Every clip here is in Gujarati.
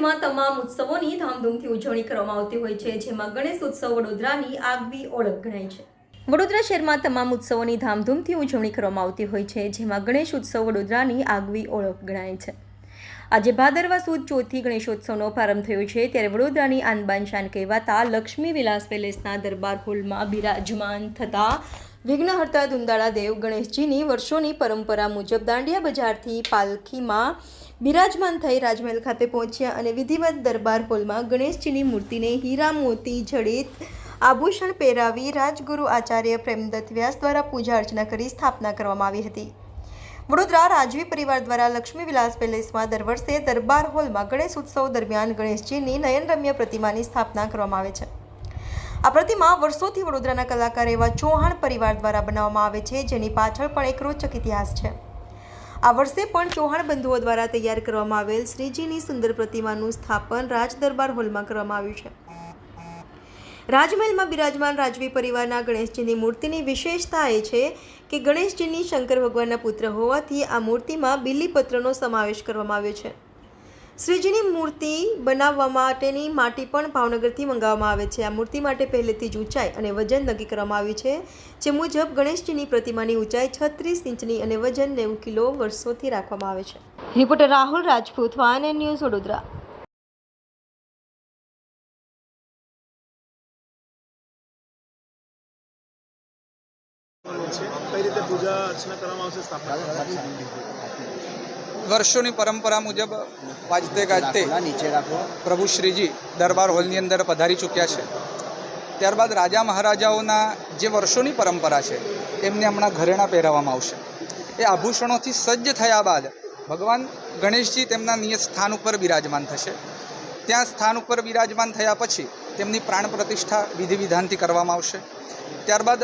શહેરમાં તમામ ઉત્સવોની ધામધૂમથી ઉજવણી કરવામાં આવતી હોય છે, જેમાં ગણેશ ઉત્સવ વડોદરાની આગવી ઓળખ ગણાય છે. વડોદરા શહેરમાં તમામ ઉત્સવોની ધામધૂમથી ઉજવણી કરવામાં આવતી હોય છે, જેમાં ગણેશ ઉત્સવ વડોદરાની આગવી ઓળખ ગણાય છે. આજે ભાદરવા સુદ ચોથી ગણેશોત્સવનો પ્રારંભ થયો છે, ત્યારે વડોદરાની આનબાન શાન કહેવાતા લક્ષ્મી વિલાસ પેલેસના દરબાર હોલમાં બિરાજમાન થતા વિઘ્નહર્તા દુંદાળા દેવ ગણેશજીની વર્ષોની પરંપરા મુજબ દાંડિયા બજારથી પાલખીમાં બિરાજમાન થઈ રાજમહેલ ખાતે પહોંચ્યા અને વિધિવત દરબાર હોલમાં ગણેશજીની મૂર્તિને હીરા મોતી, જડિત, આભૂષણ પહેરાવી રાજગુરુ આચાર્ય પ્રેમદત્ત વ્યાસ દ્વારા પૂજા અર્ચના કરી સ્થાપના કરવામાં આવી હતી. વડોદરા રાજવી પરિવાર દ્વારા લક્ષ્મી વિલાસ પેલેસમાં દર વર્ષે દરબાર હોલમાં ગણેશ ઉત્સવ દરમિયાન ગણેશજીની નયનરમ્ય પ્રતિમાની સ્થાપના કરવામાં આવે છે. આ પ્રતિમા વર્ષોથી વડોદરાના કલાકાર એવા ચૌહાણ પરિવાર દ્વારા બનાવવામાં આવે છે, જેની પાછળ પણ એક રોચક ઇતિહાસ છે. આ વર્ષે પણ ચૌહાણ બંધુઓ દ્વારા તૈયાર કરવામાં આવેલ શ્રીજીની સુંદર પ્રતિમાનું સ્થાપન રાજ દરબાર હોલમાં કરવામાં આવ્યું છે. રાજમહેલમાં બિરાજમાન રાજવી પરિવારના ગણેશજીની મૂર્તિની વિશેષતા એ છે કે ગણેશજીની શંકર ભગવાનના પુત્ર હોવાથી આ મૂર્તિમાં બિલીપત્રનો સમાવેશ કરવામાં આવ્યો છે. શ્રીજીની મૂર્તિ બનાવવા માટેની માટી પણ ભાવનગરથી મંગાવવામાં આવે છે. આ મૂર્તિ માટે પહેલેથી જ ઊંચાઈ અને વજન નક્કી કરવામાં આવ્યું છે જે મુજબ ગણેશજીની પ્રતિમાની ઊંચાઈ છત્રીસ ઇંચની અને વજન નેવું કિલો વર્ષોથી રાખવામાં આવે છે. Reporter Rahul Rajput van and news Vadodara. કઈ રીતે પૂજા અર્ચના કરવામાં આવશે સ્થાપના? વર્ષોની પરંપરા મુજબ વાજતે ગાજતે પ્રભુ શ્રીજી દરબાર હોલની અંદર પધારી ચૂક્યા છે. ત્યારબાદ રાજા મહારાજાઓના જે વર્ષોની પરંપરા છે એમને હમણાં ઘરેણાં પહેરાવવામાં આવશે. એ આભૂષણોથી સજ્જ થયા બાદ ભગવાન ગણેશજી તેમના નિયત સ્થાન ઉપર બિરાજમાન થશે. ત્યાં સ્થાન ઉપર બિરાજમાન થયા પછી તેમની પ્રાણ પ્રતિષ્ઠા વિધિ વિધાનથી કરવામાં આવશે. ત્યારબાદ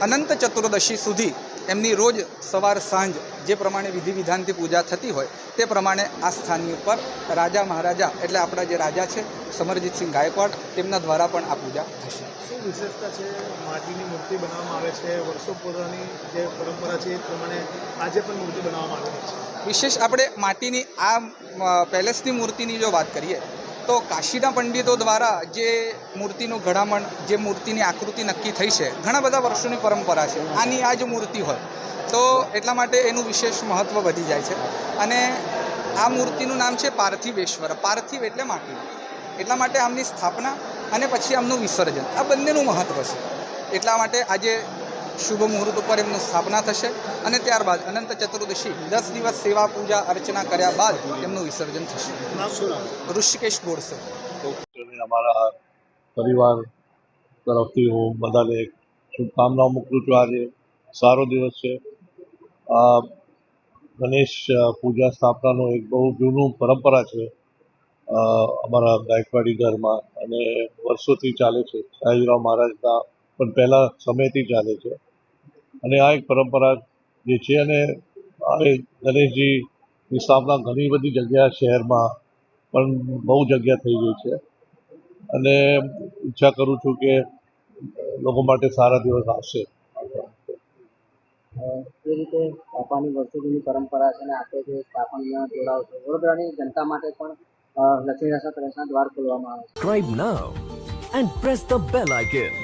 અનંત ચતુર્દશી સુધી એમની રોજ સવાર સાંજ જે પ્રમાણે વિધિ વિધાનથી પૂજા થતી હોય તે પ્રમાણે આ સ્થાનની ઉપર રાજા મહારાજા એટલે આપણા જે રાજા છે સમરજીતસિંહ ગાયકવાડ તેમના દ્વારા પણ આ પૂજા થશે. શું વિશેષતા છે? માટીની મૂર્તિ બનાવવામાં આવે છે વર્ષો પૂર્વની જે પરંપરા છે એ પ્રમાણે આજે પણ મૂર્તિ બનાવવામાં આવે છે? વિશેષ આપણે માટીની આ પેલેસની મૂર્તિની જો વાત કરીએ તો કાશીના પંડિતો દ્વારા જે મૂર્તિનું ઘડામણ, જે મૂર્તિની આકૃતિ નક્કી થઈ છે, ઘણા બધા વર્ષોની પરંપરા છે. આની આ જ મૂર્તિ હોય. તો એટલા માટે એનું વિશેષ મહત્ત્વ વધી જાય છે. અને આ મૂર્તિનું નામ છે પાર્થિવેશ્વર. પાર્થિવ એટલે માટી. એટલા માટે આમની સ્થાપના અને પછી આમનું વિસર્જન. આ બંનેનું મહત્ત્વ છે. એટલા માટે આજે શુભ મુહૂર્ત ઉપર એમનું સ્થાપના થશે અને ત્યારબાદ અનંત ચતુર્દશી દસ દિવસ સેવા પૂજા અર્ચના કર્યા બાદ એમનું વિસર્જન થશે. ઋષિકેશ ગોડસે. અમારા પરિવાર તરફથી હું બધાને શુભકામનાઓ મોકલું છું. આજે સારો દિવસ છે. આ ગણેશ પૂજા સ્થાપનાનો એક બહુ જૂનું પરંપરા છે. અમારા ગાયકવાડી ઘરમાં અને વર્ષોથી ચાલે છે. સયાજીરાવ મહારાજના પણ પહેલાં સમયથી ચાલે છે. અને આ એક પરંપરા જે છે અને આ એક ગણેશજીની સ્થાપના ઘણી બધી જગ્યા શહેરમાં પણ બહુ જગ્યા થઈ ગઈ છે. અને ઈચ્છા કરું છું કે લોકો માટે સારા દિવસ આવશે. એ રીતે બાપાની વર્ષોની પરંપરા છે અને આપણે જે સ્થાપનમાં જોડાવ છે વડોદરાની જનતા માટે પણ અ, પ્રેસના રસા દ્વાર ખોલવામાં આવે છે. Subscribe now and press the bell icon.